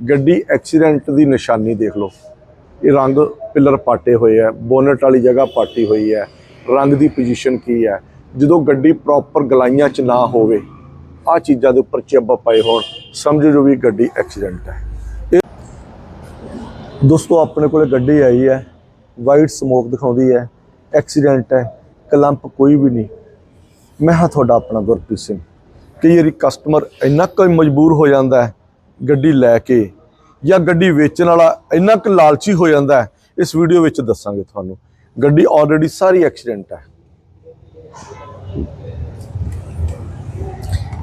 ਗੱਡੀ ਐਕਸੀਡੈਂਟ ਦੀ ਨਿਸ਼ਾਨੀ ਦੇਖ ਲਓ। ਇਹ ਰੰਗ ਪਿੱਲਰ ਪਾਟੇ ਹੋਏ ਆ, ਬੋਨਟ ਵਾਲੀ ਜਗ੍ਹਾ ਪਾਟੀ ਹੋਈ ਹੈ ਰੰਗ ਦੀ ਪੋਜੀਸ਼ਨ ਕੀ ਹੈ ਜਦੋਂ ਗੱਡੀ ਪ੍ਰੋਪਰ ਗਲਾਈਆਂ 'ਚ ਨਾ ਹੋਵੇ ਆ ਚੀਜ਼ਾਂ ਦੇ ਉੱਪਰ ਚਿੱਬ ਪਏ ਹੋਣ, ਸਮਝ ਜੋ ਵੀ ਗੱਡੀ ਐਕਸੀਡੈਂਟ ਹੈ। ਇਹ ਦੋਸਤੋ, ਆਪਣੇ ਕੋਲੇ ਗੱਡੀ ਆਈ ਹੈ ਵਾਈਟ ਸਮੋਕ ਦਿਖਾਉਂਦੀ ਹੈ ਐਕਸੀਡੈਂਟ ਹੈ, ਕਲੰਪ ਕੋਈ ਵੀ ਨਹੀਂ। ਮੈਂ ਹਾਂ ਤੁਹਾਡਾ ਆਪਣਾ ਗੁਰਪ੍ਰੀਤ ਸਿੰਘ। ਕਈ ਵਾਰੀ ਕਸਟਮਰ ਇੰਨਾ ਕੁ ਮਜਬੂਰ ਹੋ ਜਾਂਦਾ ਹੈ ਗੱਡੀ ਲੈ ਕੇ ਜਾਂ ਗੱਡੀ ਵੇਚਣ ਵਾਲਾ ਇੰਨਾ ਕੁ ਲਾਲਚੀ ਹੋ ਜਾਂਦਾ ਹੈ, ਇਸ ਵੀਡੀਓ ਵਿੱਚ ਦੱਸਾਂਗੇ ਤੁਹਾਨੂੰ। ਗੱਡੀ ਆਲਰੇਡੀ ਸਾਰੀ ਐਕਸੀਡੈਂਟ ਹੈ।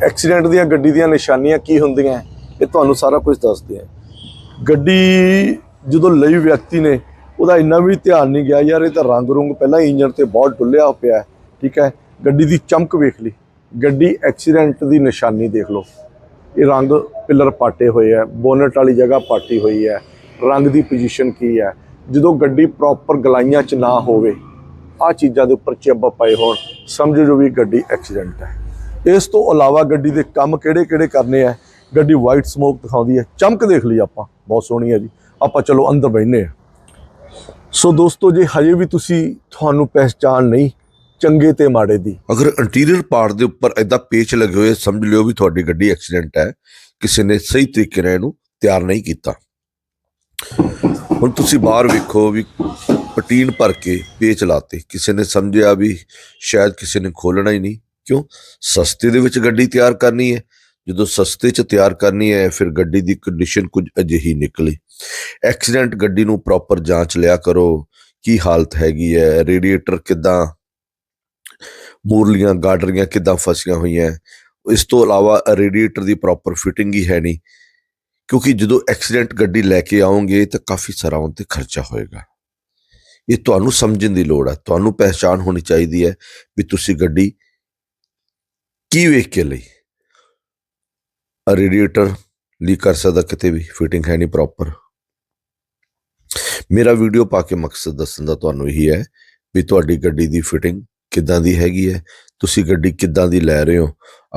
ਐਕਸੀਡੈਂਟ ਦੀਆਂ ਗੱਡੀ ਦੀਆਂ ਨਿਸ਼ਾਨੀਆਂ ਕੀ ਹੁੰਦੀਆਂ, ਇਹ ਤੁਹਾਨੂੰ ਸਾਰਾ ਕੁਝ ਦੱਸਦੇ ਆ ਗੱਡੀ ਜਦੋਂ ਲਈ ਵਿਅਕਤੀ ਨੇ, ਉਹਦਾ ਇੰਨਾ ਵੀ ਧਿਆਨ ਨਹੀਂ ਗਿਆ, ਯਾਰ ਇਹ ਤਾਂ ਰੰਗ ਰੁੰਗ ਪਹਿਲਾਂ ਇੰਜਨ ਤੇ ਬਹੁਤ ਡੁੱਲਿਆ ਪਿਆ ਠੀਕ ਹੈ? ਗੱਡੀ ਦੀ ਚਮਕ ਵੇਖ ਲਈ। ਗੱਡੀ ਐਕਸੀਡੈਂਟ ਦੀ ਨਿਸ਼ਾਨੀ ਦੇਖ ਲਓ। ਇਹ ਰੰਗ ਪਿੱਲਰ ਪਾਟੇ ਹੋਏ ਆ, ਬੋਨਟ ਵਾਲੀ ਜਗ੍ਹਾ ਪਾਟੀ ਹੋਈ ਹੈ ਰੰਗ ਦੀ ਪੋਜੀਸ਼ਨ ਕੀ ਹੈ ਜਦੋਂ ਗੱਡੀ ਪ੍ਰੋਪਰ ਗਲਾਈਆਂ 'ਚ ਨਾ ਹੋਵੇ ਆ ਚੀਜ਼ਾਂ ਦੇ ਉੱਪਰ ਚਿੱਬ ਪਏ ਹੋਣ, ਸਮਝ ਜੋ ਵੀ ਗੱਡੀ ਐਕਸੀਡੈਂਟ ਹੈ ਇਸ ਤੋਂ ਇਲਾਵਾ ਗੱਡੀ ਦੇ ਕੰਮ ਕਿਹੜੇ-ਕਿਹੜੇ ਕਰਨੇ ਆ, ਗੱਡੀ ਵਾਈਟ ਸਮੋਕ ਦਿਖਾਉਂਦੀ ਹੈ ਚਮਕ ਦੇਖ ਲਈ ਆਪਾਂ, ਬਹੁਤ ਸੋਹਣੀ ਹੈ ਜੀ, ਆਪਾਂ ਚਲੋ ਅੰਦਰ ਬੈਠਨੇ ਆ। ਸੋ ਦੋਸਤੋ, ਜੇ ਹਜੇ ਵੀ ਤੁਸੀਂ ਤੁਹਾਨੂੰ ਪਹਿਚਾਨ ਨਹੀਂ ਚੰਗੇ ਤੇ ਮਾੜੇ ਦੀ। ਅਗਰ ਇੰਟੀਰੀਅਰ ਪਾਰਟ ਦੇ ਉੱਪਰ ਐਦਾਂ ਪੇਚ ਲੱਗੇ ਹੋਏ, ਸਮਝ ਲਿਓ ਵੀ ਤੁਹਾਡੀ ਗੱਡੀ ਐਕਸੀਡੈਂਟ ਹੈ, ਕਿਸੇ ਨੇ ਸਹੀ ਤਰੀਕੇ ਨਾਲ ਇਹਨੂੰ ਤਿਆਰ ਨਹੀਂ ਕੀਤਾ। ਹੁਣ ਤੁਸੀਂ ਬਾਹਰ ਵੇਖੋ ਵੀ ਪਟੀਨ ਭਰ ਕੇ ਪੇਚ ਲਾਤੇ। ਕਿਸੇ ਨੇ ਸਮਝਿਆ ਵੀ ਸ਼ਾਇਦ ਕਿਸੇ ਨੇ ਖੋਲਣਾ ਹੀ ਨਹੀਂ। ਕਿਉਂ? ਸਸਤੇ ਦੇ ਵਿੱਚ ਗੱਡੀ ਤਿਆਰ ਕਰਨੀ ਹੈ। ਜਦੋਂ ਸਸਤੇ 'ਚ ਤਿਆਰ ਕਰਨੀ ਹੈ, ਫਿਰ ਗੱਡੀ ਦੀ ਕੰਡੀਸ਼ਨ ਕੁਝ ਅਜਿਹੀ ਨਿਕਲੀ। ਐਕਸੀਡੈਂਟ ਗੱਡੀ ਨੂੰ ਪ੍ਰੋਪਰ ਜਾਂਚ ਲਿਆ ਕਰੋ। ਕੀ ਹਾਲਤ ਹੈਗੀ ਹੈ? ਰੇਡੀਏਟਰ ਕਿਦਾਂ? ਮੂਰਲੀਆਂ ਗਾਡਰੀਆਂ ਕਿੱਦਾਂ ਫਸੀਆਂ ਹੋਈਆਂ। ਇਸ ਤੋਂ ਇਲਾਵਾ ਰੇਡੀਏਟਰ ਦੀ ਪ੍ਰੋਪਰ ਫਿਟਿੰਗ ਹੀ ਹੈ ਨਹੀਂ, ਕਿਉਂਕਿ ਜਦੋਂ ਐਕਸੀਡੈਂਟ ਗੱਡੀ ਲੈ ਕੇ ਆਉਂਗੇ ਤਾਂ ਕਾਫੀ ਸਾਰਾ ਉਹਨਾਂ ਤੇ ਖਰਚਾ ਹੋਏਗਾ। ਇਹ ਤੁਹਾਨੂੰ ਸਮਝਣ ਦੀ ਲੋੜ ਹੈ ਤੁਹਾਨੂੰ ਪਹਿਚਾਨ ਹੋਣੀ ਚਾਹੀਦੀ ਹੈ ਵੀ ਤੁਸੀਂ ਗੱਡੀ ਕੀ ਵੇਖ ਕੇ ਲਈ। ਰੇਡੀਏਟਰ ਲੀਕ ਕਰ ਸਕਦਾ, ਕਿਤੇ ਵੀ ਫਿਟਿੰਗ ਹੈ ਨਹੀਂ ਪ੍ਰੋਪਰ ਮੇਰਾ ਵੀਡੀਓ ਪਾ ਕੇ ਮਕਸਦ ਦੱਸਣ ਦਾ ਤੁਹਾਨੂੰ ਇਹੀ ਹੈ ਵੀ ਤੁਹਾਡੀ ਗੱਡੀ ਦੀ ਫਿਟਿੰਗ ਕਿੱਦਾਂ ਦੀ ਹੈਗੀ ਹੈ? ਤੁਸੀਂ ਗੱਡੀ ਕਿੱਦਾਂ ਦੀ ਲੈ ਰਹੇ ਹੋ?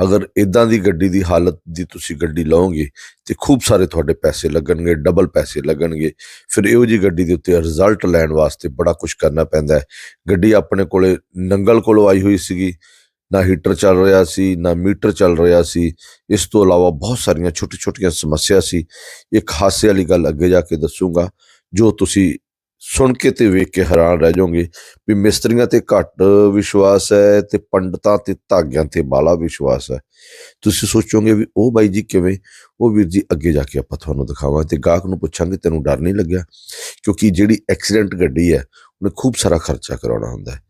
ਅਗਰ ਇਦਾਂ ਦੀ ਗੱਡੀ ਦੀ ਹਾਲਤ ਦੀ ਤੁਸੀਂ ਗੱਡੀ ਲਓਗੇ ਤੇ ਖੂਬ ਸਾਰੇ ਤੁਹਾਡੇ ਪੈਸੇ ਲੱਗਣਗੇ ਡਬਲ ਪੈਸੇ ਲੱਗਣਗੇ। ਫਿਰ ਇਹੋ ਜੀ ਗੱਡੀ ਦੇ ਉੱਤੇ ਰਿਜ਼ਲਟ ਲੈਣ ਵਾਸਤੇ ਬੜਾ ਕੁਝ ਕਰਨਾ ਪੈਂਦਾ ਹੈ। ਗੱਡੀ ਆਪਣੇ ਕੋਲੇ ਨੰਗਲ ਕੋਲੋਂ ਆਈ ਹੋਈ ਸੀਗੀ, ਨਾ ਹੀਟਰ ਚੱਲ ਰਿਹਾ ਸੀ, ਨਾ ਮੀਟਰ ਚੱਲ ਰਿਹਾ ਸੀ। ਇਸ ਤੋਂ ਇਲਾਵਾ ਬਹੁਤ ਸਾਰੀਆਂ ਛੋਟੀ-ਛੋਟੀਆਂ ਸਮੱਸਿਆ ਸੀ। ਇੱਕ ਹਾਸੇ ਵਾਲੀ ਗੱਲ ਅੱਗੇ ਜਾ ਕੇ ਦੱਸੂਗਾ। ਜੋ ਤੁਸੀਂ ਸੁਣ ਕੇ ਤੇ ਵੇਖ ਕੇ ਹੈਰਾਨ ਰਹਿ ਜਾਓਗੇ ਵੀ ਮਿਸਤਰੀਆਂ ਤੇ ਘੱਟ ਵਿਸ਼ਵਾਸ ਹੈ ਤੇ ਪੰਡਤਾਂ ਤੇ ਧਾਗਿਆਂ ਤੇ ਬਾਲਾ ਵਿਸ਼ਵਾਸ ਹੈ। ਤੁਸੀਂ ਸੋਚੋਗੇ ਵੀ ਉਹ ਬਾਈ ਜੀ ਕਿਵੇਂ? ਉਹ ਵੀਰ ਜੀ ਅੱਗੇ ਜਾ ਕੇ ਆਪਾਂ ਤੁਹਾਨੂੰ ਦਿਖਾਵਾਂ ਤੇ ਗਾਹਕ ਨੂੰ ਪੁੱਛਾਂਗੇ, ਤੈਨੂੰ ਡਰ ਨਹੀਂ ਲੱਗਿਆ? ਕਿਉਂਕਿ ਜਿਹੜੀ ਐਕਸੀਡੈਂਟ ਗੱਡੀ ਹੈ, ਉਹਨੇ ਖੂਬ ਸਾਰਾ ਖਰਚਾ ਕਰਾਉਣਾ ਹੁੰਦਾ ਹੈ।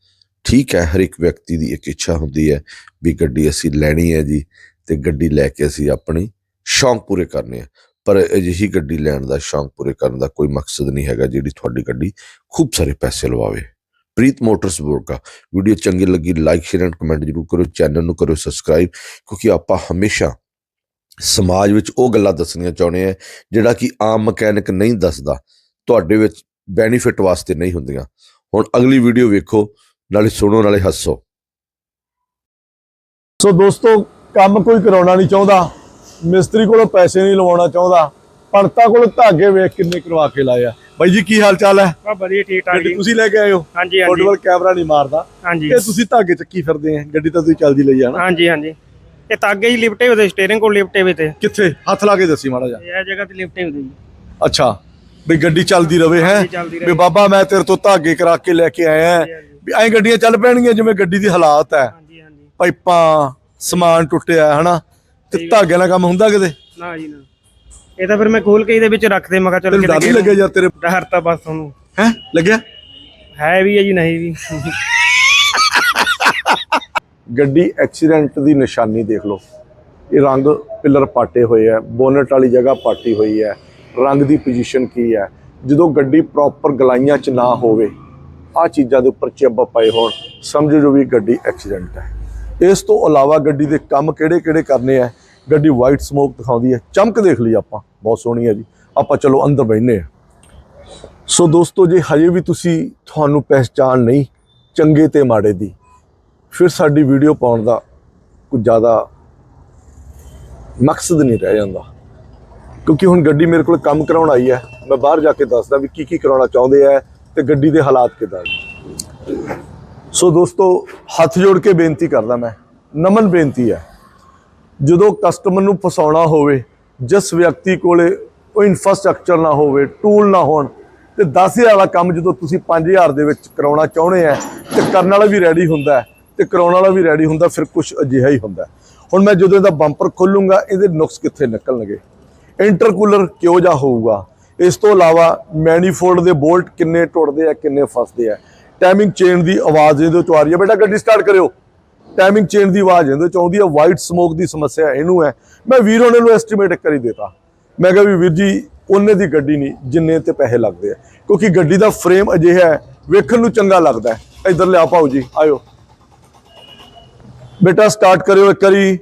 ਠੀਕ ਹੈ ਹਰ ਇੱਕ ਵਿਅਕਤੀ ਦੀ ਇੱਕ ਇੱਛਾ ਹੁੰਦੀ ਹੈ ਵੀ ਗੱਡੀ ਅਸੀਂ ਲੈਣੀ ਹੈ ਜੀ ਤੇ ਗੱਡੀ ਲੈ ਕੇ ਅਸੀਂ ਆਪਣੀ ਸ਼ੌਂਕ ਪੂਰੇ ਕਰਨੇ ਆ ਪਰ ਅਜਿਹੀ ਗੱਡੀ ਲੈਣ ਦਾ ਸ਼ੌਂਕ ਪੂਰੇ ਕਰਨ ਦਾ ਕੋਈ ਮਕਸਦ ਨਹੀਂ ਹੈਗਾ ਜਿਹੜੀ ਤੁਹਾਡੀ ਗੱਡੀ ਖੂਬ ਸਾਰੇ ਪੈਸੇ ਲਵਾਵੇ। ਪ੍ਰੀਤ ਮੋਟਰਸ ਬੋਰਗਾ ਵੀਡੀਓ ਚੰਗੀ ਲੱਗੀ ਲਾਈਕ, ਸ਼ੇਅਰ ਐਂਡ ਕਮੈਂਟ ਜਰੂਰ ਕਰੋ ਚੈਨਲ ਨੂੰ ਕਰੋ ਸਬਸਕ੍ਰਾਈਬ, ਕਿਉਂਕਿ ਆਪਾਂ ਹਮੇਸ਼ਾ ਸਮਾਜ ਵਿੱਚ ਉਹ ਗੱਲਾਂ ਦੱਸਣੀਆਂ ਚਾਹੁੰਦੇ ਆ ਜਿਹੜਾ ਕਿ ਆਮ ਮਕੈਨਿਕ ਨਹੀਂ ਦੱਸਦਾ, ਤੁਹਾਡੇ ਵਿੱਚ ਬੈਨੀਫਿਟ ਵਾਸਤੇ ਨਹੀਂ ਹੁੰਦੀਆਂ। ਹੁਣ ਅਗਲੀ ਵੀਡੀਓ ਵੇਖੋ, ਨਾਲੇ ਸੁਣੋ, ਨਾਲੇ ਹੱਸੋ। ਸੋ ਦੋਸਤੋ, ਕੰਮ ਕੋਈ ਕਰਾਉਣਾ ਨਹੀਂ ਚਾਹੁੰਦਾ। ਮਿਸਤਰੀ ਕੋਲੋਂ ਪੈਸੇ ਨਹੀਂ ਲਵਾਉਣਾ ਚਾਹੁੰਦਾ ਪੰਡਤਾਂ ਕੋਲ ਧਾਗੇ ਵੇਖ ਕਿੰਨੇ ਕਰਵਾ ਕੇ ਲਾਏ ਆ। ਬਾਈ ਜੀ ਕੀ ਹਾਲ ਚਾਲ ਹੈ? ਬਾ ਵਧੀਆ ਠੀਕ ਠਾਕ ਜੀ। ਤੁਸੀਂ ਲੈ ਕੇ ਆਏ ਹੋ? ਹਾਂਜੀ ਹਾਂਜੀ। ਵੱਲ ਕੈਮਰਾ ਨਹੀਂ ਮਾਰਦਾ। ਹਾਂਜੀ। ਇਹ ਤੁਸੀਂ ਧਾਗੇ ਚੱਕੀ ਫਿਰਦੇ ਆ? ਗੱਡੀ ਤਾਂ ਤੁਸੀਂ ਚੱਲਦੀ ਲਈ ਆ ਨਾ। ਹਾਂਜੀ ਹਾਂਜੀ। ਇਹ ਤਾਗੇ ਹੀ ਲਿਫਟੇ ਹੋਦੇ ਸਟੀਅਰਿੰਗ ਕੋਲ ਲਿਫਟੇ ਹੋਏ ਤੇ। ਕਿੱਥੇ? ਹੱਥ ਲਾ ਕੇ ਦੱਸੀ ਮਾੜਾ ਜਿਹਾ। ਇਹ ਜਗ੍ਹਾ ਤੇ ਲਿਫਟੇ ਹੋਦੇ ਜੀ। ਅੱਛਾ। ਵੀ ਗੱਡੀ ਚੱਲਦੀ ਰਵੇ ਹੈ? ਵੀ। ਬਾਬਾ ਮੈਂ ਤੇਰੇ ਤੋਂ ਧਾਗੇ ਕਰਾ ਕੇ ਲੈ ਕੇ ਆਇਆ। ਵੀ ਐਂ ਗੱਡੀਆਂ ਚੱਲ ਪੈਣਗੀਆਂ ਜਿਵੇਂ ਗੱਡੀ ਦੀ ਹਾਲਾਤ ਹੈ। ਹਾਂਜੀ ਹਾਂਜੀ। ਪਾਈਪਾਂ ਸਮਾਨ ਟੁੱਟਿਆ ਹੈ, ਹਨਾ? ਤੇ। ਧਾਗਿਆਂ ਨਾਲ ਕੰਮ ਹੁੰਦਾ ਕਿਤੇ? ਨਾ ਜੀ ਨਾ। ਇਹ ਤਾਂ ਫਿਰ ਮੈਂ ਖੋਲ ਕੇ ਇਹਦੇ ਵਿੱਚ ਰੱਖਦੇ ਮੈਂ ਕਿਹਾ ਚਲੋ ਡਰ ਨਹੀਂ ਲੱਗਿਆ ਯਾਰ ਤੇਰੇ? ਡਰ ਤਾਂ ਬਸ ਤੁਹਾਨੂੰ। ਹੈ? ਲੱਗਿਆ? ਹੈ ਵੀ ਹੈ ਜੀ ਨਹੀਂ ਵੀ। ਗੱਡੀ ਐਕਸੀਡੈਂਟ ਦੀ ਨਿਸ਼ਾਨੀ ਦੇਖ ਲਓ। ਇਹ ਰੰਗ ਪਿੱਲਰ ਪਾਟੇ ਹੋਏ ਆ ਬੋਨਟ ਵਾਲੀ ਜਗ੍ਹਾ ਪਾਟੀ ਹੋਈ ਹੈ ਰੰਗ ਦੀ ਪੋਜੀਸ਼ਨ ਕੀ ਹੈ ਜਦੋਂ ਗੱਡੀ ਪ੍ਰੋਪਰ ਗਲਾਈਆਂ 'ਚ ਨਾ ਹੋਵੇ ਆ ਚੀਜ਼ਾਂ ਦੇ ਉੱਪਰ ਚਿੱਬ ਪਏ ਹੋਣ ਸਮਝ ਜੋ ਵੀ ਗੱਡੀ ਐਕਸੀਡੈਂਟ ਹੈ। ਇਸ ਤੋਂ ਇਲਾਵਾ ਗੱਡੀ ਦੇ ਕੰਮ ਕਿਹੜੇ-ਕਿਹੜੇ ਕਰਨੇ ਆ? ਗੱਡੀ ਵਾਈਟ ਸਮੋਕ ਦਿਖਾਉਂਦੀ ਹੈ। ਚਮਕ ਦੇਖ ਲਈ ਆਪਾਂ। ਬਹੁਤ ਸੋਹਣੀ ਹੈ ਜੀ। ਆਪਾਂ ਚਲੋ ਅੰਦਰ ਬੈਠਨੇ ਆ ਸੋ ਦੋਸਤੋ, ਜੇ ਹਜੇ ਵੀ ਤੁਸੀਂ ਤੁਹਾਨੂੰ ਪਹਿਚਾਨ ਨਹੀਂ, ਚੰਗੇ ਤੇ ਮਾੜੇ ਦੀ, ਫਿਰ ਸਾਡੀ ਵੀਡੀਓ ਪਾਉਣ ਦਾ ਕੁਝ ਜ਼ਿਆਦਾ ਮਕਸਦ ਨਹੀਂ ਰਹਿ ਜਾਂਦਾ। ਕਿਉਂਕਿ ਹੁਣ ਗੱਡੀ ਮੇਰੇ ਕੋਲ ਕੰਮ ਕਰਾਉਣ ਆਈ ਹੈ। ਮੈਂ ਬਾਹਰ ਜਾ ਕੇ ਦੱਸਦਾ ਵੀ ਕੀ ਕੀ ਕਰਾਉਣਾ ਚਾਹੁੰਦੇ ਆ ਤੇ ਗੱਡੀ ਦੇ ਹਾਲਾਤ ਕਿਦਾਂ ਸੋ ਦੋਸਤੋ, ਹੱਥ ਜੋੜ ਕੇ ਬੇਨਤੀ ਕਰਦਾ ਮੈਂ, ਨਮਨ ਬੇਨਤੀ ਹੈ, ਜਦੋਂ ਕਸਟਮਰ ਨੂੰ ਫਸਾਉਣਾ ਹੋਵੇ, ਜਿਸ ਵਿਅਕਤੀ ਕੋਲੇ ਕੋਈ ਇਨਫਰਾਸਟ੍ਰਕਚਰ ਨਾ ਹੋਵੇ ਟੂਲ ਨਾ ਹੋਣ, ਤੇ 10000 ਵਾਲਾ ਕੰਮ ਜਦੋਂ ਤੁਸੀਂ 5000 ਦੇ ਵਿੱਚ ਕਰਾਉਣਾ ਚਾਹੁੰਦੇ ਆ, ਤੇ ਕਰਨ ਵਾਲਾ ਵੀ ਰੈਡੀ ਹੁੰਦਾ ਹੈ, ਤੇ ਕਰਾਉਣ ਵਾਲਾ ਵੀ ਰੈਡੀ ਹੁੰਦਾ, ਫਿਰ ਕੁਝ ਅਜਿਹਾ ਹੀ ਹੁੰਦਾ ਹੁਣ ਮੈਂ ਜਦੋਂ ਇਹਦਾ ਬੰਪਰ ਖੋਲੂੰਗਾ, ਇਹਦੇ ਨੁਕਸ ਕਿੱਥੇ ਨਿਕਲਣਗੇ? ਇੰਟਰਕੂਲਰ ਕਿਉਂ ਜਾ ਹੋਊਗਾ? ਇਸ ਤੋਂ ਇਲਾਵਾ ਮੈਨੀਫੋਲਡ ਦੇ ਬੋਲਟ ਕਿੰਨੇ ਟੁੱਟਦੇ ਆ, ਕਿੰਨੇ ਫਸਦੇ ਆ? ਟਾਈਮਿੰਗ ਚੇਨ ਦੀ ਆਵਾਜ਼ ਇਹਦੇ 'ਚੋਂ ਆ ਰਹੀ ਹੈ। ਬੇਟਾ, ਗੱਡੀ ਸਟਾਰਟ ਕਰਿਓ। ਟਾਈਮਿੰਗ ਚੇਨ ਦੀ ਆਵਾਜ਼ ਇਹਦੇ 'ਚੋਂ ਆਉਂਦੀ ਹੈ। ਵਾਈਟ ਸਮੋਕ ਦੀ ਸਮੱਸਿਆ ਇਹਨੂੰ ਹੈ। ਮੈਂ ਵੀਰ ਹੋਣੇ ਨੂੰ ਐਸਟੀਮੇਟ ਕਰੀ ਦਿੱਤਾ। ਮੈਂ ਕਿਹਾ ਵੀ ਵੀਰ ਜੀ, ਉਹਨੇ ਦੀ ਗੱਡੀ ਨਹੀਂ, ਜਿੰਨੇ ਤੇ ਪੈਸੇ ਲੱਗਦੇ ਆ। ਕਿਉਂਕਿ ਗੱਡੀ ਦਾ ਫਰੇਮ ਅਜਿਹਾ ਹੈ, ਵੇਖਣ ਨੂੰ ਚੰਗਾ ਲੱਗਦਾ ਹੈ। ਇਧਰ ਲਿਆ ਪਾਓ ਜੀ, ਆਇਓ। ਬੇਟਾ ਸਟਾਰਟ ਕਰਿਓ ਇੱਕ ਵਾਰੀ।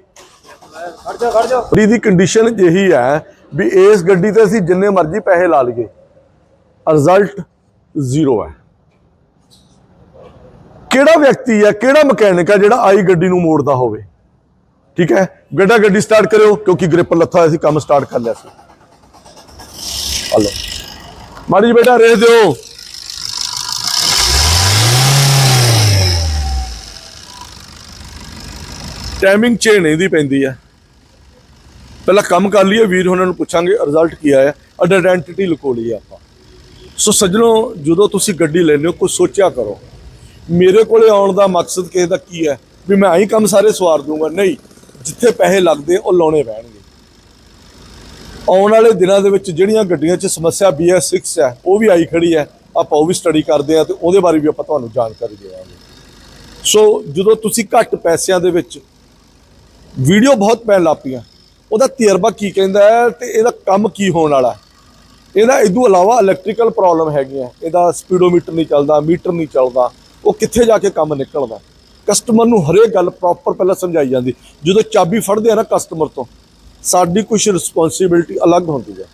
ਖੜ ਜਾ ਖੜ ਜਾ ਗੱਡੀ ਦੀ ਕੰਡੀਸ਼ਨ ਇਹੀ ਹੈ ਵੀ ਇਸ ਗੱਡੀ ਤੇ ਅਸੀਂ ਜਿੰਨੇ ਮਰਜ਼ੀ ਪੈਸੇ ਲਾ ਲਈਏ। ਰਿਜ਼ਲਟ ਜ਼ੀਰੋ ਹੈ। ਕਿਹੜਾ ਵਿਅਕਤੀ ਹੈ, ਕਿਹੜਾ ਮਕੈਨਿਕ ਹੈ ਜਿਹੜਾ ਆਈ ਗੱਡੀ ਨੂੰ ਮੋੜਦਾ ਹੋਵੇ? ਠੀਕ ਹੈ? ਗੱਡਾ ਗੱਡੀ ਸਟਾਰਟ ਕਰਿਓ, ਕਿਉਂਕਿ ਗ੍ਰਿਪ ਲੱਥਾ ਹੋਇਆ ਸੀ, ਕੰਮ ਸਟਾਰਟ ਕਰ ਲਿਆ ਸੀ। ਹਲੋ। ਮਾੜੀ ਜੀ ਬੇਟਾ ਰੇਸ ਦਿਓ। ਟਾਈਮਿੰਗ ਚੇਨ ਇਹਦੀ ਪੈਂਦੀ ਹੈ। ਪਹਿਲਾਂ ਕੰਮ ਕਰ ਲਈਏ, ਵੀਰ ਉਹਨਾਂ ਨੂੰ ਪੁੱਛਾਂਗੇ ਰਿਜ਼ਲਟ ਕੀ ਆਇਆ? ਆਇਡੈਂਟੀਟੀ ਲੁਕੋ ਲਈ ਆਪਾਂ। ਸੋ ਸੱਜਣੋ, ਜਦੋਂ ਤੁਸੀਂ ਗੱਡੀ ਲੈਂਦੇ ਹੋ ਕੁਝ ਸੋਚਿਆ ਕਰੋ। ਮੇਰੇ ਕੋਲੇ ਆਉਣ ਦਾ ਮਕਸਦ ਕਿਸੇ ਦਾ ਕੀ ਹੈ? ਵੀ ਮੈਂ ਆਹੀ ਕੰਮ ਸਾਰੇ ਸਵਾਰ ਦੂੰਗਾ। ਨਹੀਂ, ਜਿੱਥੇ ਪੈਸੇ ਲੱਗਦੇ, ਉਹ ਲਾਉਣੇ ਪੈਣਗੇ। ਆਉਣ ਵਾਲੇ ਦਿਨਾਂ ਦੇ ਵਿੱਚ ਜਿਹੜੀਆਂ ਗੱਡੀਆਂ 'ਚ ਸਮੱਸਿਆ BS6 ਹੈ, ਉਹ ਵੀ ਆਈ ਖੜੀ ਹੈ। ਆਪਾਂ ਉਹ ਵੀ ਸਟੱਡੀ ਕਰਦੇ ਆ ਤੇ ਉਹਦੇ ਬਾਰੇ ਵੀ ਆਪਾਂ ਤੁਹਾਨੂੰ ਜਾਣਕਾਰੀ ਦੇਵਾਂਗੇ। ਸੋ ਜਦੋਂ ਤੁਸੀਂ ਘੱਟ ਪੈਸਿਆਂ ਦੇ ਵਿੱਚ ਵੀਡੀਓ ਬਹੁਤ ਪੈਣ ਲੱਗ ਪਈਆਂ, ਉਹਦਾ ਤਜਰਬਾ ਕੀ ਕਹਿੰਦਾ ਹੈ ਤੇ ਇਹਦਾ ਕੰਮ ਕੀ ਹੋਣ ਵਾਲਾ ਹੈ? ਇਹਦਾ ਇਦੋਂ ਇਲਾਵਾ ਇਲੈਕਟ੍ਰੀਕਲ ਪ੍ਰੋਬਲਮ ਹੈਗੀਆਂ। ਇਹਦਾ ਸਪੀਡੋਮੀਟਰ ਨਹੀਂ ਚੱਲਦਾ, ਮੀਟਰ ਨਹੀਂ ਚੱਲਦਾ। ਉਹ ਕਿੱਥੇ ਜਾ ਕੇ ਕੰਮ ਨਿਕਲਦਾ? ਕਸਟਮਰ ਨੂੰ ਹਰੇਕ ਗੱਲ ਪ੍ਰੋਪਰ ਪਹਿਲਾਂ ਸਮਝਾਈ ਜਾਂਦੀ। ਜਦੋਂ ਚਾਬੀ ਫੜਦੇ ਆ ਨਾ ਕਸਟਮਰ ਤੋਂ, ਸਾਡੀ ਕੁਝ ਰਿਸਪੌਂਸਿਬਿਲਟੀ ਅਲੱਗ ਹੁੰਦੀ ਹੈ।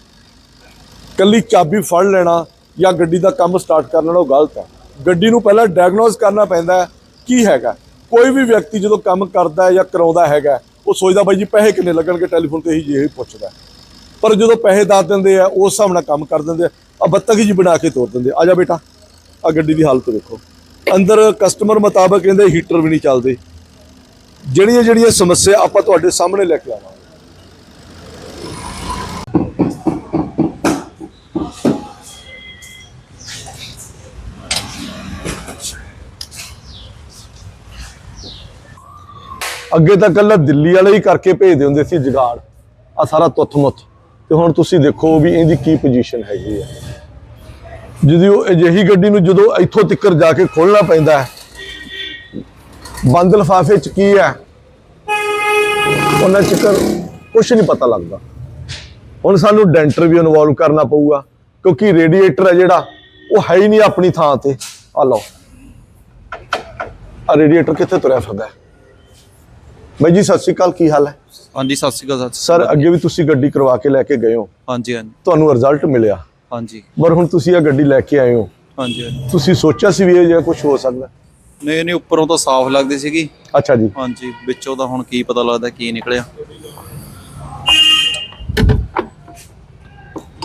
ਕੱਲੀ ਚਾਬੀ ਫੜ ਲੈਣਾ ਜਾਂ ਗੱਡੀ ਦਾ ਕੰਮ ਸਟਾਰਟ ਕਰ ਲੈਣਾ, ਉਹ ਗਲਤ ਹੈ। ਗੱਡੀ ਨੂੰ ਪਹਿਲਾਂ ਡਾਇਗਨੋਸ ਕਰਨਾ ਪੈਂਦਾ ਕੀ ਹੈਗਾ? ਕੋਈ ਵੀ ਵਿਅਕਤੀ ਜਦੋਂ ਕੰਮ ਕਰਦਾ ਹੈ ਜਾਂ ਕਰਾਉਂਦਾ ਹੈਗਾ ਉਹ ਸੋਚਦਾ ਬਾਈ ਜੀ ਪੈਸੇ ਕਿੰਨੇ ਲੱਗਣਗੇ ਟੈਲੀਫੋਨ ਤੇ ਹੀ ਜੇ ਪੁੱਛਦਾ ਪਰ ਜਦੋਂ ਪੈਸੇ ਦੱਸ ਦਿੰਦੇ ਆ, ਉਸ ਹਿਸਾਬ ਨਾਲ ਕੰਮ ਕਰ ਦਿੰਦੇ ਆ ਆ ਬੱਤਖ ਜੀ ਬਣਾ ਕੇ ਤੋਰ ਦਿੰਦੇ ਆ। ਜਾ ਬੇਟਾ ਆ ਗੱਡੀ ਦੀ ਹਾਲਤ ਦੇਖੋ ਅੰਦਰ ਕਸਟਮਰ ਮੁਤਾਬਕ ਕਹਿੰਦੇ ਹੀਟਰ ਵੀ ਨਹੀਂ ਚੱਲਦੇ। ਜਿਹੜੀਆਂ ਜਿਹੜੀਆਂ ਸਮੱਸਿਆ ਆਪਾਂ ਤੁਹਾਡੇ ਸਾਹਮਣੇ ਲੈ ਕੇ ਆਵਾਂਗੇ। ਅੱਗੇ ਤਾਂ ਕੱਲਾ ਦਿੱਲੀ ਵਾਲੇ ਹੀ ਕਰਕੇ ਭੇਜਦੇ ਹੁੰਦੇ ਸੀ ਜਗਾੜ। ਆ ਸਾਰਾ ਤੁੱਥ-ਮੁੱਥ ਤੇ ਹੁਣ ਤੁਸੀਂ ਦੇਖੋ ਵੀ ਇਹਦੀ ਕੀ ਪੋਜੀਸ਼ਨ ਹੈਗੀ ਹੈ ਜਦੋਂ ਅਜਿਹੀ ਗੱਡੀ ਨੂੰ ਜਦੋਂ ਇੱਥੋਂ ਤੱਕਰ ਜਾ ਕੇ ਖੋਲਣਾ ਪੈਂਦਾ ਹੈ ਬੰਦ ਲਫਾਫੇ ਚ ਕੀ ਹੈ? ਉਹਨਾਂ ਚੱਕਰ ਕੁਝ ਨਹੀਂ ਪਤਾ ਲੱਗਦਾ। ਹੁਣ ਸਾਨੂੰ ਡੈਂਟਰ ਵੀ ਇਨਵੋਲਵ ਕਰਨਾ ਪਊਗਾ ਕਿਉਂਕਿ ਰੇਡੀਏਟਰ ਹੈ ਜਿਹੜਾ ਉਹ ਹੈ ਹੀ ਨਹੀਂ ਆਪਣੀ ਥਾਂ ਤੇ। ਆ ਲਓ। ਆ ਰੇਡੀਏਟਰ ਕਿੱਥੇ ਤੁਰਿਆ ਫਿਰਦਾ ਹੈ? ਬਾਈ ਜੀ ਸਤਿ ਸ਼੍ਰੀ ਅਕਾਲ ਕੀ ਹਾਲ ਹੈ? ਹਾਂਜੀ ਸਤਿ ਸ਼੍ਰੀ ਅਕਾਲ ਸਰ ਅੱਗੇ ਵੀ ਤੁਸੀਂ ਗੱਡੀ ਕਰਵਾ ਕੇ ਲੈ ਕੇ ਗਏ ਹੋ। ਹਾਂਜੀ ਹਾਂਜੀ। ਤੁਹਾਨੂੰ ਰਿਜ਼ਲਟ ਮਿਲਿਆ। ਹਾਂਜੀ। ਪਰ ਹੁਣ ਤੁਸੀਂ ਇਹ ਗੱਡੀ ਲੈ ਕੇ ਆਏ ਹੋ। ਹਾਂਜੀ ਹਾਂਜੀ। ਤੁਸੀਂ ਸੋਚਿਆ ਸੀ ਵੀ ਇਹ ਜਿਹਾ ਕੁਝ ਹੋ ਸਕਦਾ? ਨਹੀਂ ਨਹੀਂ ਉੱਪਰੋਂ ਤਾਂ ਸਾਫ਼ ਲੱਗਦੀ ਸੀਗੀ। ਅੱਛਾ ਜੀ। ਹਾਂਜੀ ਵਿੱਚੋਂ ਤਾਂ ਹੁਣ ਕੀ ਪਤਾ ਲੱਗਦਾ ਕੀ ਨਿਕਲਿਆ।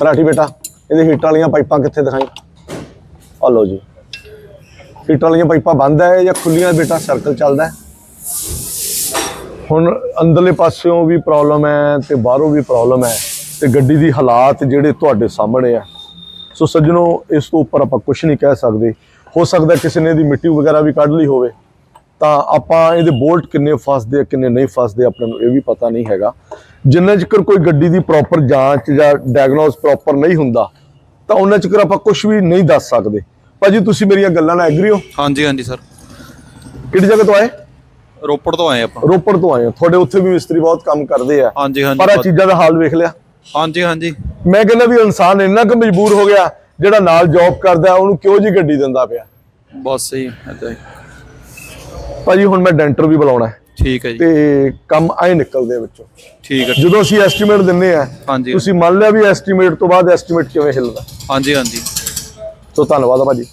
ਰਾਠੀ ਬੇਟਾ ਇਹਦੇ ਹੀਟ ਵਾਲੀਆਂ ਪਾਈਪਾਂ ਕਿੱਥੇ ਦਿਖਾਈ ਆ ਲਓ ਜੀ। ਹੀਟ ਵਾਲੀਆਂ ਪਾਈਪਾਂ ਬੰਦ ਹੈ ਜਾਂ ਖੁੱਲੀਆਂ ਬੇਟਾ ਸਰਕਲ ਚੱਲਦਾ ਹੈ? ਹੁਣ ਅੰਦਰਲੇ ਪਾਸਿਓਂ ਵੀ ਪ੍ਰੋਬਲਮ ਹੈ ਤੇ ਬਾਹਰੋਂ ਵੀ ਪ੍ਰੋਬਲਮ ਹੈ ਤੇ ਗੱਡੀ ਦੀ ਹਾਲਾਤ ਜਿਹੜੇ ਤੁਹਾਡੇ ਸਾਹਮਣੇ ਆ। ਸੋ ਸੱਜਣੋ ਇਸ ਤੋਂ ਉੱਪਰ ਆਪਾਂ ਕੁਝ ਨਹੀਂ ਕਹਿ ਸਕਦੇ। ਹੋ ਸਕਦਾ ਕਿਸੇ ਨੇ ਇਹਦੀ ਮਿੱਟੀ ਵਗੈਰਾ ਵੀ ਕੱਢ ਲਈ ਹੋਵੇ। ਤਾਂ ਆਪਾਂ ਇਹਦੇ ਬੋਲਟ ਕਿੰਨੇ ਫਸਦੇ ਆ ਕਿੰਨੇ ਨਹੀਂ ਫਸਦੇ ਆਪਣੇ ਨੂੰ ਇਹ ਵੀ ਪਤਾ ਨਹੀਂ ਹੈਗਾ। ਜਿੰਨਾ ਚਿਰ ਕੋਈ ਗੱਡੀ ਦੀ ਪ੍ਰੋਪਰ ਜਾਂਚ ਜਾਂ ਡਾਇਗਨੋਸ ਪ੍ਰੋਪਰ ਨਹੀਂ ਹੁੰਦਾ ਤਾਂ ਉਹਨਾਂ ਚਿਰ ਆਪਾਂ ਕੁਝ ਵੀ ਨਹੀਂ ਦੱਸ ਸਕਦੇ। ਭਾਜੀ ਤੁਸੀਂ ਮੇਰੀਆਂ ਗੱਲਾਂ ਨਾਲ ਐਗਰੀ ਹੋ? ਹਾਂਜੀ ਹਾਂਜੀ ਸਰ ਕਿਹੜੀ ਜਗ੍ਹਾ ਤੋਂ ਆਏ? ਰੋਪੜ ਤੋਂ ਆਏ ਆਪਾਂ। ਰੋਪੜ ਤੋਂ ਆਏ ਹੋ। ਤੁਹਾਡੇ ਉੱਥੇ ਵੀ ਮਿਸਤਰੀ ਬਹੁਤ ਕੰਮ ਕਰਦੇ ਆ। ਹਾਂਜੀ ਹਾਂਜੀ ਪਰ ਆ ਚੀਜ਼ਾਂ ਦਾ ਹਾਲ ਵੇਖ ਲਿਆ। ਹਾਂਜੀ ਹਾਂਜੀ। ਮੈਂ ਕਹਿੰਦਾ ਵੀ ਇਨਸਾਨ ਇੰਨਾ ਕੁ ਮਜਬੂਰ ਹੋ ਗਿਆ ਜਿਹੜਾ ਨਾਲ ਜੌਬ ਕਰਦਾ ਉਹਨੂੰ ਕਿਉਂ ਜੀ ਗੱਡੀ ਦਿੰਦਾ ਪਿਆ? ਬਸ ਸਹੀ ਹੀ। ਭਾਜੀ ਹੁਣ ਮੈਂ ਡੈਂਟਰ ਵੀ ਬੁਲਾਉਣਾ ਹੈ। ਠੀਕ ਹੈ ਜੀ। ਤੇ ਕੰਮ ਆਏ ਨਿਕਲਦੇ ਵਿੱਚੋਂ। ਠੀਕ ਹੈ। ਜਦੋਂ ਅਸੀਂ ਐਸਟੀਮੇਟ ਦਿੰਨੇ ਆ ਹਾਂਜੀ। ਤੁਸੀਂ ਮੰਨ ਲਿਆ ਵੀ ਐਸਟੀਮੇਟ ਤੋਂ ਬਾਅਦ ਐਸਟੀਮੇਟ ਕਿਵੇਂ ਹਿੱਲਦਾ? ਹਾਂਜੀ ਹਾਂਜੀ। ਸੋ ਧੰਨਵਾਦ ਭਾਜੀ।